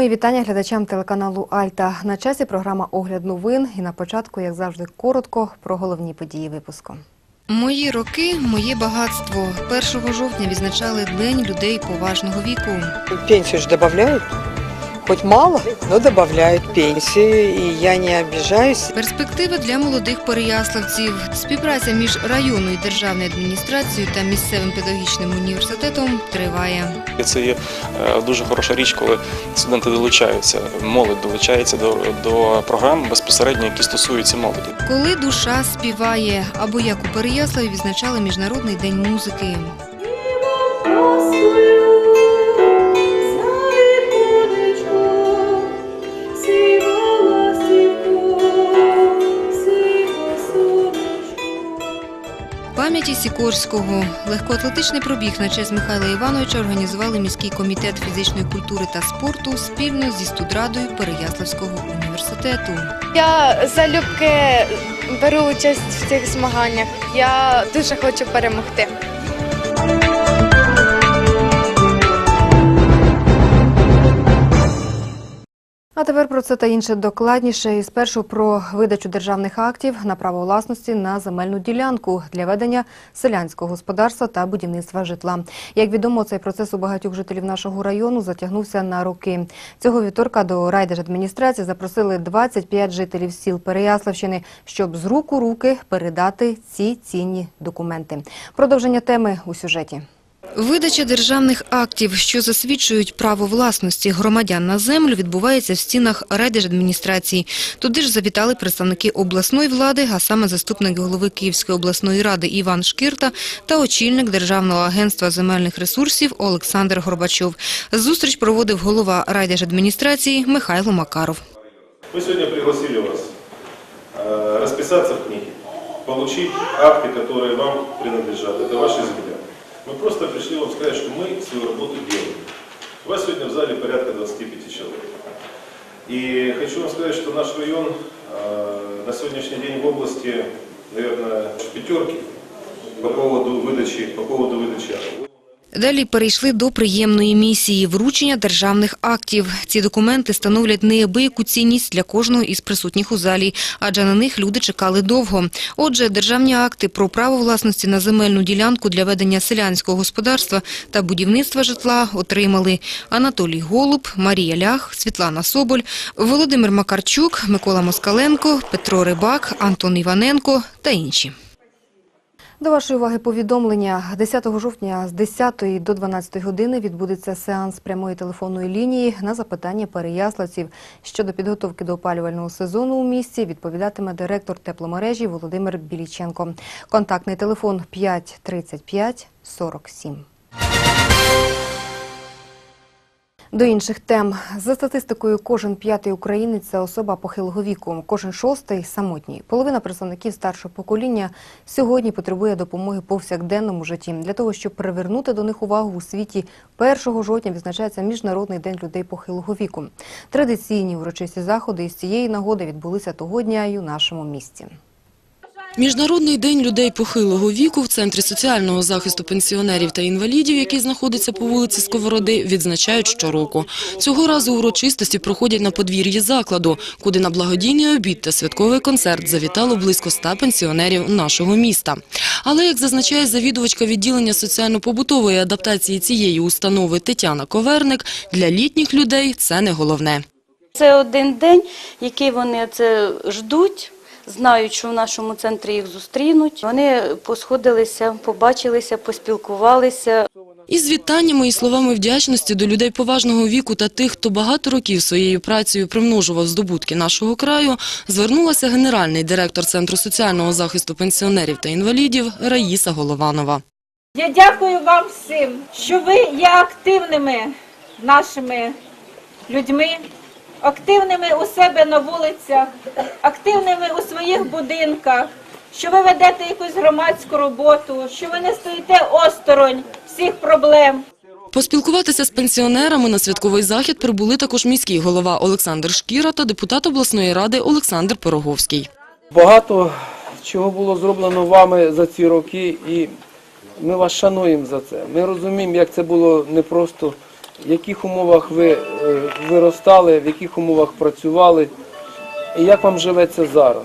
Мої вітання глядачам телеканалу Альта. На часі програма Огляд новин. І на початку, як завжди, коротко про головні події випуску. Мої роки, моє багатство. 1 жовтня відзначали День людей поважного віку. Пенсію ж добавляют. Хоть мало, но добавляют пенсию, и я не обижаюсь. Перспективи для молодих переяславців. Співпраця між районною державною адміністрацією та місцевим педагогічним університетом триває. Це є е, дуже хороша річ, коли студенти долучаються, молодь долучається до, до програм безпосередньо, які стосуються молоді. Коли душа співає, або як у Переяславі відзначали Міжнародний день музики. Пам'яті Сікорського легкоатлетичний пробіг на честь Михайла Івановича організували міський комітет фізичної культури та спорту спільно зі студрадою Переяславського університету. Я залюбки беру участь в цих змаганнях. Я дуже хочу перемогти. А тепер про це та інше докладніше. І спершу про видачу державних актів на право власності на земельну ділянку для ведення селянського господарства та будівництва житла. Як відомо, цей процес у багатьох жителів нашого району затягнувся на роки. Цього вівторка до райдержадміністрації запросили 25 жителів сіл Переяславщини, щоб з рук у руки передати ці цінні документи. Продовження теми у сюжеті. Видача державних актів, що засвідчують право власності громадян на землю, відбувається в стінах райдержадміністрації. Туди ж завітали представники обласної влади, а саме заступник голови Київської обласної ради Іван Шкірта та очільник Державного агентства земельних ресурсів Олександр Горбачов. Зустріч проводив голова райдержадміністрації Михайло Макаров. Мы сегодня пригласили вас э, расписаться в книге, получить акты, которые вам принадлежат. Это ваша земля. Мы просто пришли вам сказать, что мы свою работу делаем. У вас сегодня в зале порядка 25 человек. И хочу вам сказать, что наш район э, на сегодняшний день в области, наверное, пятерки по поводу выдачи, по поводу выдачи. Далі перейшли до приємної місії – вручення державних актів. Ці документи становлять неабияку цінність для кожного із присутніх у залі, адже на них люди чекали довго. Отже, державні акти про право власності на земельну ділянку для ведення селянського господарства та будівництва житла отримали Анатолій Голуб, Марія Лях, Світлана Соболь, Володимир Макарчук, Микола Москаленко, Петро Рибак, Антон Іваненко та інші. До вашої уваги повідомлення. 10 жовтня з 10 до 12 години відбудеться сеанс прямої телефонної лінії на запитання переяславців. Щодо підготовки до опалювального сезону у місті відповідатиме директор тепломережі Володимир Біліченко. Контактний телефон 5 35 47. До інших тем. За статистикою, кожен п'ятий українець – це особа похилого віку, кожен шостий – самотній. Половина представників старшого покоління сьогодні потребує допомоги повсякденному житті. Для того, щоб привернути до них увагу у світі, 1 жовтня відзначається Міжнародний день людей похилого віку. Традиційні урочисті заходи із цієї нагоди відбулися того дня і у нашому місті. Міжнародний день людей похилого віку в Центрі соціального захисту пенсіонерів та інвалідів, який знаходиться по вулиці Сковороди, відзначають щороку. Цього разу урочистості проходять на подвір'ї закладу, куди на благодійний обід та святковий концерт завітало близько ста пенсіонерів нашого міста. Але, як зазначає завідувачка відділення соціально-побутової адаптації цієї установи Тетяна Коверник, для літніх людей це не головне. Це один день, який вони це ждуть, знають, що в нашому центрі їх зустрінуть. Вони посходилися, побачилися, поспілкувалися. Із вітаннями і словами вдячності до людей поважного віку та тих, хто багато років своєю працею примножував здобутки нашого краю, звернулася генеральний директор Центру соціального захисту пенсіонерів та інвалідів Раїса Голованова. Я дякую вам всім, що ви є активними нашими людьми, активними у себе на вулицях, активними у своїх будинках, що ви ведете якусь громадську роботу, що ви не стоїте осторонь всіх проблем. Поспілкуватися з пенсіонерами на святковий захід прибули також міський голова Олександр Шкіра та депутат обласної ради Олександр Пироговський. Багато чого було зроблено вами за ці роки, і ми вас шануємо за це. Ми розуміємо, як це було непросто в яких умовах ви е, виростали, в яких умовах працювали, і як вам живеться зараз?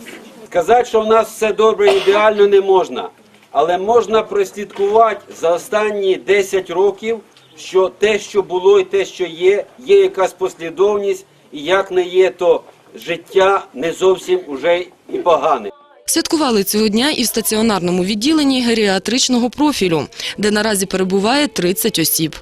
Сказати, що в нас все добре і ідеально не можна, але можна прослідкувати за останні 10 років, що те, що було і те, що є, є якась послідовність, і як не є, то життя не зовсім уже і погане. Святкували цього дня і в стаціонарному відділенні геріатричного профілю, де наразі перебуває 30 осіб.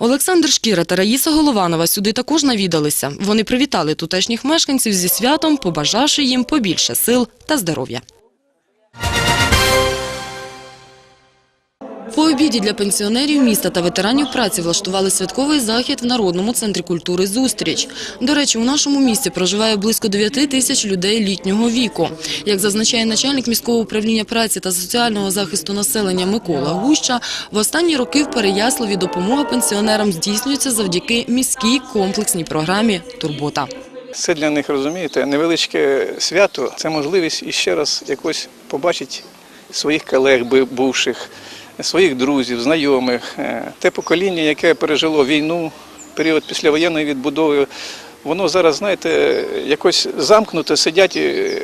Олександр Шкіра та Раїса Голованова сюди також навідалися. Вони привітали тутешніх мешканців зі святом, побажавши їм побільше сил та здоров'я. По обіді для пенсіонерів міста та ветеранів праці влаштували святковий захід в Народному центрі культури «Зустріч». До речі, у нашому місті проживає близько 9 тисяч людей літнього віку. Як зазначає начальник міського управління праці та соціального захисту населення Микола Гуща, в останні роки в Переяславі допомога пенсіонерам здійснюється завдяки міській комплексній програмі «Турбота». Це для них, розумієте, невеличке свято, це можливість іще раз якось побачити своїх колег бувших, своїх друзів, знайомих. Е, Те покоління, яке пережило війну, період післявоєнної відбудови, воно зараз, знаєте, якось замкнуте, сидять е,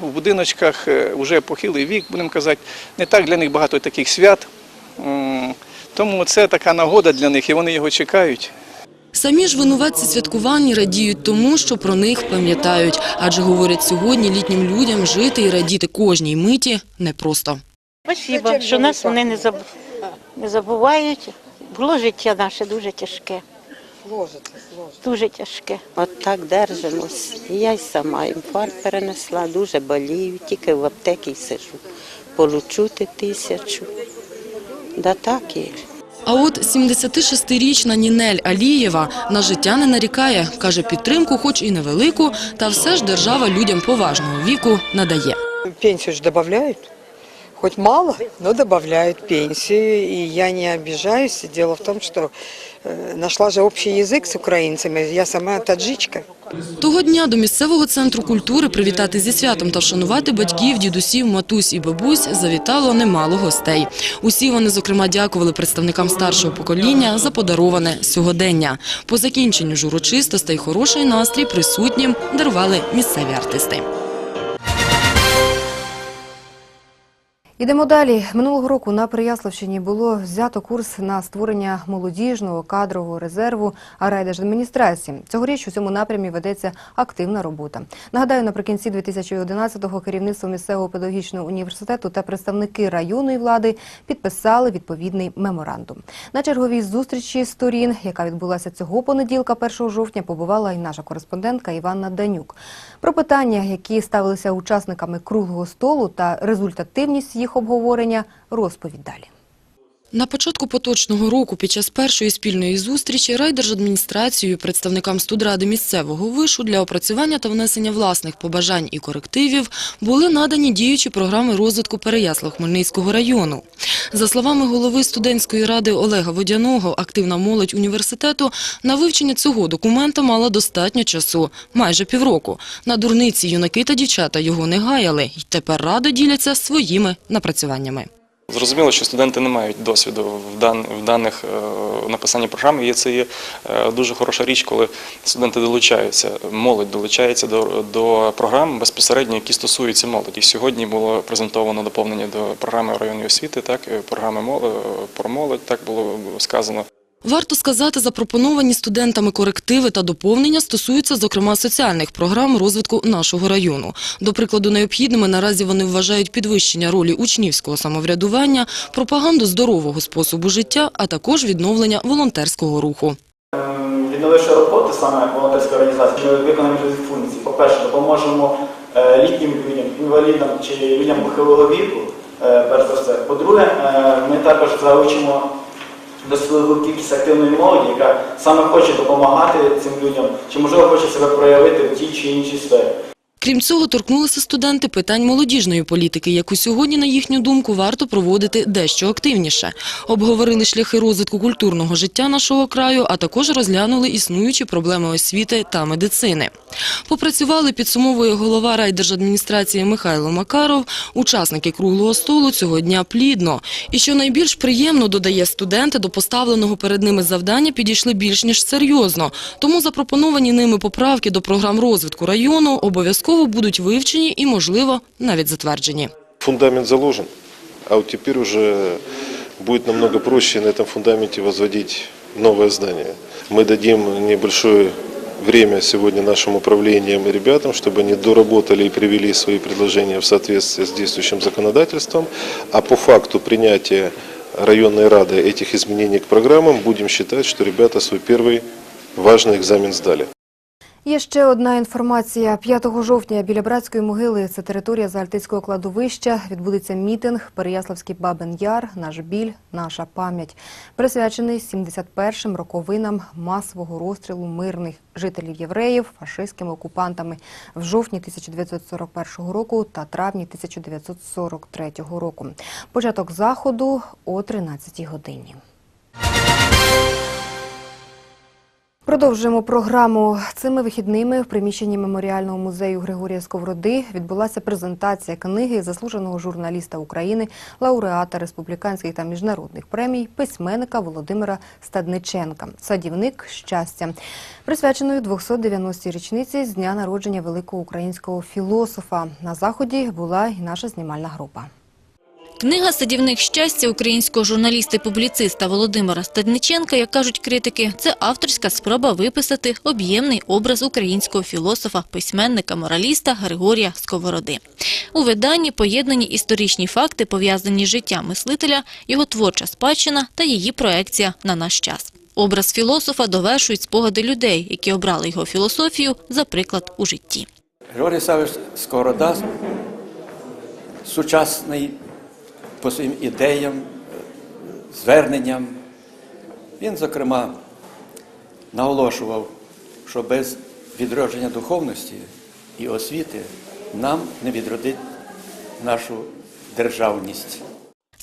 в будиночках, е, вже похилий вік, будемо казати, не так для них багато таких свят. Тому це така нагода для них, і вони його чекають. Самі ж винуватці святкувань радіють тому, що про них пам'ятають. Адже, говорять, сьогодні літнім людям жити і радіти кожній миті непросто. Спасибо, що нас вони не, заб... не забувають. Було життя наше дуже тяжке, дуже тяжке. От так держимось. Я й сама інфаркт перенесла, дуже болію, тільки в аптеці сижу. Получути тисячу. Да так і. А от 76-річна Нінель Алієва на життя не нарікає. Каже, підтримку, хоч і невелику, та все ж держава людям поважного віку надає. Пенсию же добавляют. Хоть мало, но добавляют пенсию. И я не обижаюсь. Дело в том, что э, нашла же общий язык с украинцами. Я сама таджичка. Того дня до місцевого центру культури привітати зі святом та вшанувати батьків, дідусів, матусь і бабусь завітало немало гостей. Усі вони, зокрема, дякували представникам старшого покоління за подароване сьогодення. По закінченню ж урочистостей хороший настрій присутнім дарували місцеві артисти. Ідемо далі. Минулого року на Переяславщині було взято курс на створення молодіжного кадрового резерву райдержадміністрації. Цьогоріч у цьому напрямі ведеться активна робота. Нагадаю, наприкінці 2011-го керівництво місцевого педагогічного університету та представники районної влади підписали відповідний меморандум. На черговій зустрічі сторін, яка відбулася цього понеділка, 1 жовтня, побувала і наша кореспондентка Іванна Данюк. Про питання, які ставилися учасниками круглого столу та результативність їх обговорення, розповідь далі. На початку поточного року під час першої спільної зустрічі райдержадміністрацією представникам студради місцевого вишу для опрацювання та внесення власних побажань і корективів були надані діючі програми розвитку Переяслав-Хмельницького району. За словами голови студентської ради Олега Водяного, активна молодь університету на вивчення цього документа мала достатньо часу – майже півроку. На дурниці юнаки та дівчата його не гаяли і тепер радо діляться своїми напрацюваннями. Зрозуміло, що студенти не мають досвіду в, дан, в даних е, написанні програм. І це є е, дуже хороша річ, коли студенти долучаються, молодь долучається до, програм безпосередньо, які стосуються молоді. Сьогодні було презентовано доповнення до програми районної освіти, так е, програми про молодь, так було сказано. Варто сказати, запропоновані студентами корективи та доповнення стосуються, зокрема, соціальних програм розвитку нашого району. До прикладу, необхідними наразі вони вважають підвищення ролі учнівського самоврядування, пропаганду здорового способу життя, а також відновлення волонтерського руху. Відновивши роботи саме волонтерської організації, ми виконаємо функції. По-перше, допоможемо е, літнім людям, інвалідам чи людям похилого віку, е, перш за все. По-друге, е, ми також залучимо свою кількість активної молоді, яка саме хоче допомагати цим людям, чи можливо хоче себе проявити в тій чи іншій сфері. Крім цього, торкнулися студенти питань молодіжної політики, яку сьогодні, на їхню думку, варто проводити дещо активніше. Обговорили шляхи розвитку культурного життя нашого краю, а також розглянули існуючі проблеми освіти та медицини. Попрацювали, підсумовує голова райдержадміністрації Михайло Макаров, учасники круглого столу цього дня плідно. І що найбільш приємно, додає студенти, до поставленого перед ними завдання підійшли більш ніж серйозно. Тому запропоновані ними поправки до програм розвитку району обов'язково будуть вивчені і, можливо, навіть затверджені. Фундамент заложен, а вот теперь уже будет намного проще на этом фундаменте возводить новое здание. Мы дадим небольшое время сегодня нашим управлениям и ребятам, чтобы они доработали и привели свои предложения в соответствии с действующим законодательством, а по факту принятия районной рады этих изменений к программам будем считать, что ребята свой первый важный экзамен сдали. Є ще одна інформація. 5 жовтня біля братської могили, це територія Заальтицького кладовища, відбудеться мітинг Переяславський Бабин Яр, наш біль, наша пам'ять, присвячений 71-м роковинам масового розстрілу мирних жителів євреїв фашистськими окупантами в жовтні 1941 року та травні 1943 року. Початок заходу о 13 годині. Продовжуємо програму. Цими вихідними в приміщенні меморіального музею Григорія Сковороди відбулася презентація книги заслуженого журналіста України, лауреата республіканських та міжнародних премій, письменника Володимира Стадниченка «Садівник щастя», присвяченої 290-й річниці з дня народження великого українського філософа. На заході була і наша знімальна група. Книга «Садівник щастя» українського журналіста-публіциста Володимира Стадниченка, як кажуть критики, це авторська спроба виписати об'ємний образ українського філософа, письменника, мораліста Григорія Сковороди. У виданні поєднані історичні факти, пов'язані з життям мислителя, його творча спадщина та її проекція на наш час. Образ філософа довершують спогади людей, які обрали його філософію за приклад у житті. Григорій Савич Сковорода сучасний по своїм ідеям, зверненням. Він, зокрема, наголошував, що без відродження духовності і освіти нам не відродить нашу державність.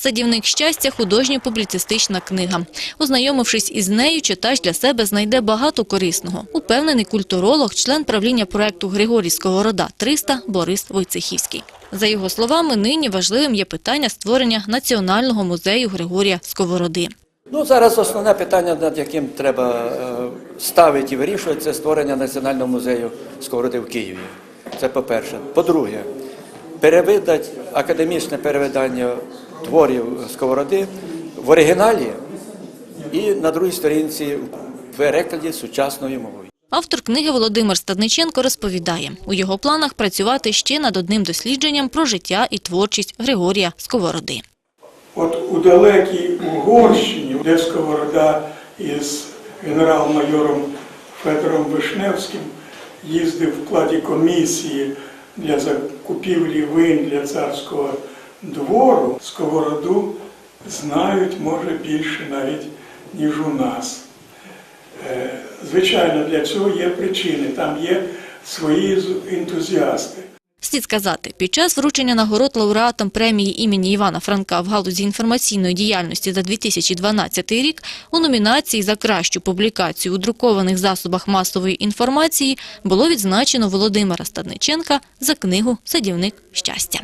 «Садівник щастя» – художньо-публіцистична книга. Ознайомившись із нею, читач для себе знайде багато корисного. Упевнений культуролог, член правління проекту Григорій Сковорода 300 Борис Войцехівський. За його словами, нині важливим є питання створення Національного музею Григорія Сковороди. Ну, зараз основне питання, над яким треба е, ставити і вирішувати, це створення Національного музею Сковороди в Києві. Це по-перше. По-друге, перевидати академічне перевидання творів Сковороди в оригіналі і на другій сторінці в перекладі сучасною мовою. Автор книги Володимир Стадниченко розповідає, у його планах працювати ще над одним дослідженням про життя і творчість Григорія Сковороди. От у далекій Угорщині, де Сковорода із генерал-майором Федором Вишневським їздив в складі комісії для закупівлі вин для царського двору, Сковороду знають, може, більше навіть, ніж у нас. Е, Звичайно, для цього є причини, там є свої ентузіасти. Слід сказати, під час вручення нагород лауреатам премії імені Івана Франка в галузі інформаційної діяльності за 2012 рік у номінації за кращу публікацію у друкованих засобах масової інформації було відзначено Володимира Стадниченка за книгу «Садівник щастя».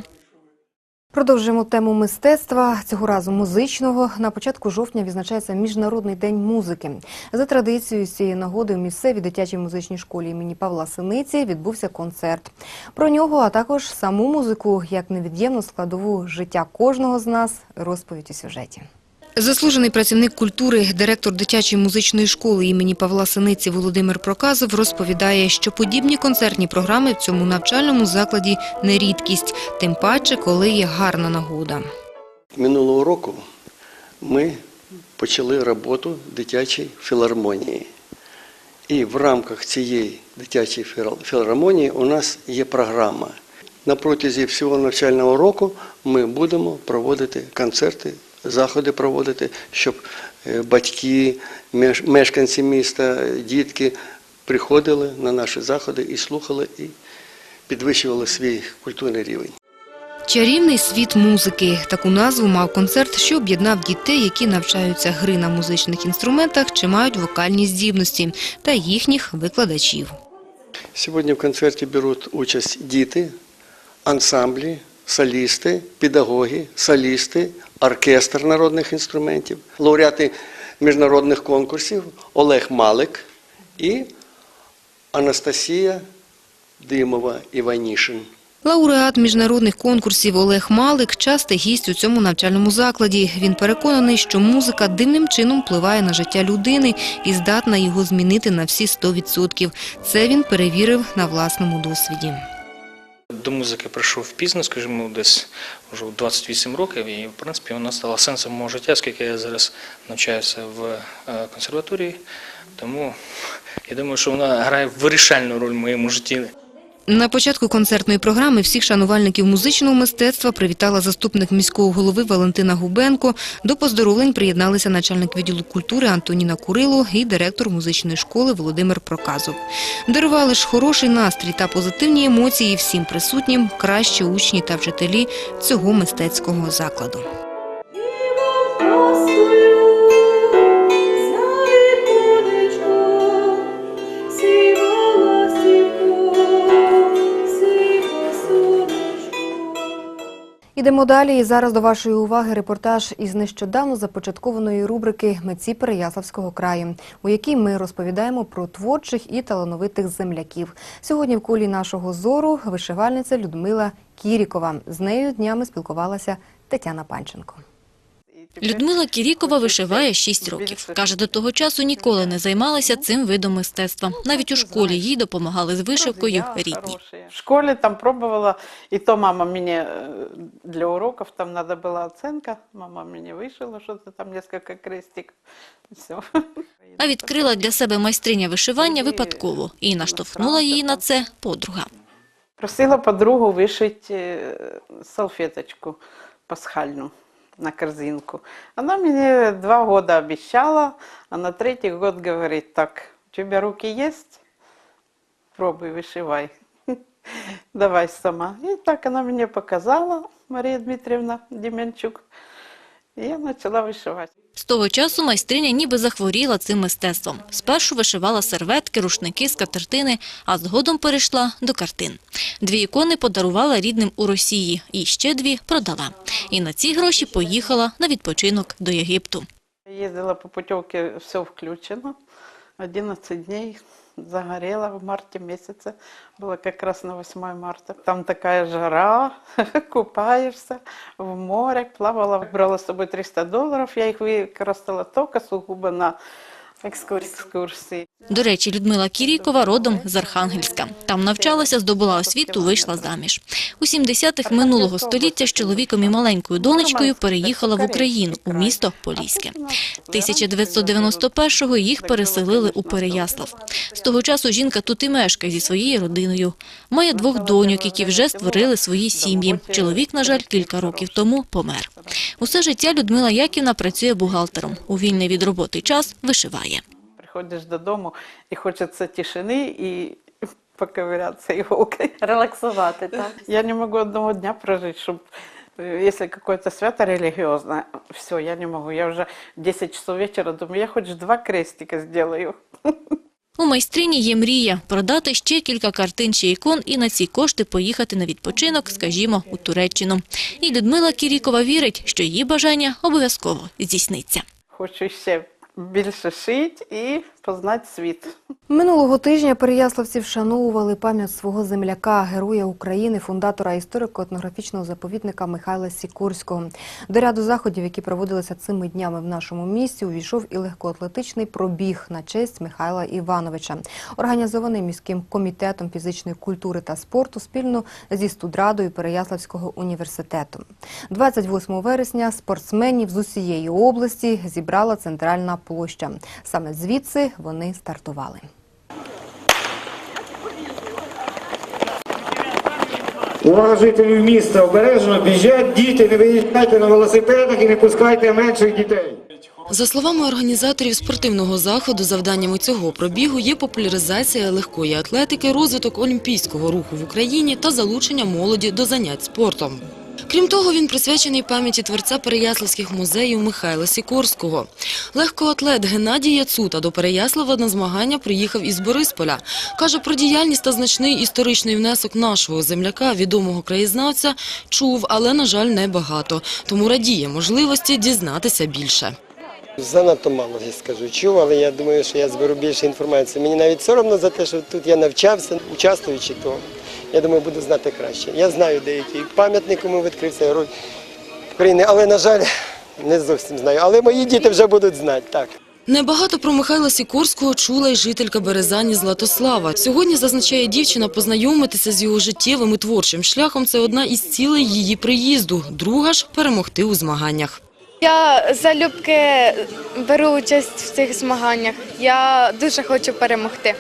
Продовжуємо тему мистецтва. Цього разу музичного. На початку жовтня відзначається Міжнародний день музики. За традицією з цієї нагоди в місцевій дитячій музичній школі імені Павла Синиці відбувся концерт. Про нього, а також саму музику як невід'ємну складову життя кожного з нас. Розповідь у сюжеті. Заслужений працівник культури, директор дитячої музичної школи імені Павла Синиці Володимир Проказов розповідає, що подібні концертні програми в цьому навчальному закладі не рідкість, тим паче, коли є гарна нагода. Минулого року ми почали роботу дитячої філармонії. І в рамках цієї дитячої філ- філармонії у нас є програма. На протязі всього навчального року ми будемо проводити концерти, заходи проводити, щоб е, батьки, мешканці міста, дітки приходили на наші заходи і слухали і підвищували свій культурний рівень. Чарівний світ музики. Таку назву мав концерт, що об'єднав дітей, які навчаються гри на музичних інструментах чи мають вокальні здібності, та їхніх викладачів. Сьогодні в концерті беруть участь діти, ансамблі, солісти, педагоги, солісти, оркестр народних інструментів, лауреати міжнародних конкурсів Олег Малик і Анастасія Димова Іванішин. Лауреат міжнародних конкурсів Олег Малик – частий гість у цьому навчальному закладі. Він переконаний, що музика дивним чином впливає на життя людини і здатна його змінити на всі 100%. Це він перевірив на власному досвіді. До музики прийшов пізно, скажімо, десь вже 28 років, і в принципі вона стала сенсом мого життя, оскільки я зараз навчаюся в е, консерваторії. Тому я думаю, що вона грає вирішальну роль в моєму житті. На початку концертної програми всіх шанувальників музичного мистецтва привітала заступник міського голови Валентина Губенко. До поздоровлень приєдналися начальник відділу культури Антоніна Курило і директор музичної школи Володимир Проказов. Дарували ж хороший настрій та позитивні емоції всім присутнім, кращі учні та вчителі цього мистецького закладу. Ідемо далі. І зараз до вашої уваги репортаж із нещодавно започаткованої рубрики Митці Переяславського краю, у якій ми розповідаємо про творчих і талановитих земляків. Сьогодні в колі нашого зору вишивальниця Людмила Кірікова. З нею днями спілкувалася Тетяна Панченко. Людмила Кірікова вишиває 6 років. Каже, до того часу ніколи не займалася цим видом мистецтва. Навіть у школі їй допомагали з вишивкою рідні. В школе там пробовала, и то мама мне э, для уроков там надо была оценка, мама мне вышила что-то там несколько крестиков, все. А відкрила для себе майстриня вишивання випадково і наштовхнула її на це подруга. Просила подругу вышить э, салфеточку пасхальную на корзинку. Она мне два года обещала, а на третий год говорит, так, у тебя руки есть? Пробуй, вышивай. Давай сама. И так она мне показала, Мария Дмитриевна Деменчук. Я почала вишивати. З того часу майстриня ніби захворіла цим мистецтвом. Спершу вишивала серветки, рушники, скатертини, а згодом перейшла до картин. Дві ікони подарувала рідним у Росії, і ще дві продала. І на ці гроші поїхала на відпочинок до Єгипту. Їздила по путівки, все включено. 11 дней загорела в марте месяце. Было как раз на 8 марта. Там такая жара, купаешься в море, плавала. Брала с собой 300 долларов. Я их використала только сугубо на екскурсії. До речі, Людмила Кірікова родом з Архангельська. Там навчалася, здобула освіту, вийшла заміж. У 70-х минулого століття з чоловіком і маленькою донечкою переїхала в Україну, у місто Поліське. 1991-го їх переселили у Переяслав. З того часу жінка тут і мешкає зі своєю родиною. Має двох доньок, які вже створили свої сім'ї. Чоловік, на жаль, кілька років тому помер. Усе життя Людмила Яківна працює бухгалтером. У вільний від роботи час вишиває Приходиш додому і хочеться тишини і поковыряться иголкой. Релаксувати, так? Я не могу одного дня прожить, чтобы э, если какое-то свято религиозное, все, я не могу. Я уже в 10 часов вечера думаю, я хоть два крестика сделаю. У майстрині є мрія – продати ще кілька картин чи ікон і на ці кошти поїхати на відпочинок, скажімо, у Туреччину. І Людмила Кірікова вірить, що її бажання обов'язково здійсниться. Хочу ще більше шить і познати світ. Минулого тижня переяславці вшановували пам'ять свого земляка, героя України, фундатора історико-етнографічного заповідника Михайла Сікорського. До ряду заходів, які проводилися цими днями в нашому місті, увійшов і легкоатлетичний пробіг на честь Михайла Івановича, організований міським комітетом фізичної культури та спорту спільно зі студрадою Переяславського університету. 28 вересня спортсменів з усієї області зібрала центральна площа. Саме звідси вони стартували. Увага жителів міста, обережно біжать діти, не виїжджайте на велосипедах і не пускайте менших дітей. За словами організаторів спортивного заходу, завданнями цього пробігу є популяризація легкої атлетики, розвиток олімпійського руху в Україні та залучення молоді до занять спортом. Крім того, він присвячений пам'яті творця Переяславських музеїв Михайла Сікорського. Легкоатлет Геннадій Яцута до Переяслава на змагання приїхав із Борисполя. Каже, про діяльність та значний історичний внесок нашого земляка, відомого краєзнавця, чув, але, на жаль, небагато. Тому радіє можливості дізнатися більше. Занадто мало, я скажу. Чув, але я думаю, що я зберу більше інформації. Мені навіть соромно за те, що тут я навчався, участвуючи, то я думаю, буду знати краще. Я знаю деякі пам'ятник, кому відкрився герой України, але, на жаль, не зовсім знаю. Але мої діти вже будуть знати, так. Небагато про Михайла Сікорського чула й жителька Березані Златослава. Сьогодні, зазначає дівчина, познайомитися з його життєвим і творчим шляхом – це одна із цілей її приїзду. Друга ж – перемогти у змаганнях. Я залюбки беру участь в цих змаганнях. Я дуже хочу перемогти.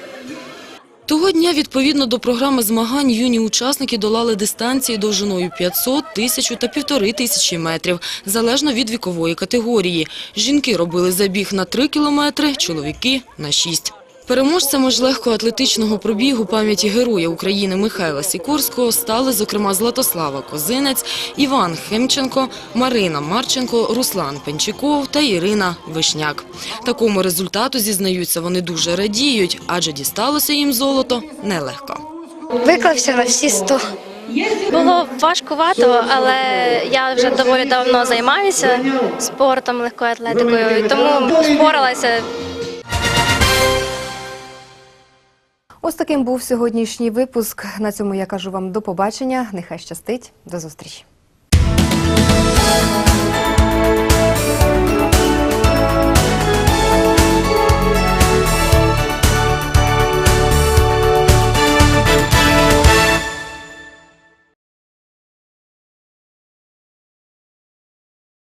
Того дня, відповідно до програми змагань, юні учасники долали дистанції довжиною 500, 1000 та 1500 метрів, залежно від вікової категорії. Жінки робили забіг на 3 кілометри, чоловіки – на 6. Переможцями ж легкоатлетичного пробігу пам'яті Героя України Михайла Сікорського стали, зокрема, Златослава Козинець, Іван Хемченко, Марина Марченко, Руслан Пенчиков та Ірина Вишняк. Такому результату, зізнаються, вони дуже радіють, адже дісталося їм золото нелегко. Виклався на всі сто. Було важкувато, але я вже доволі давно займаюся спортом, легкою атлетикою, тому впоралася. Ось таким був сьогоднішній випуск. На цьому я кажу вам до побачення. Нехай щастить, до зустрічі.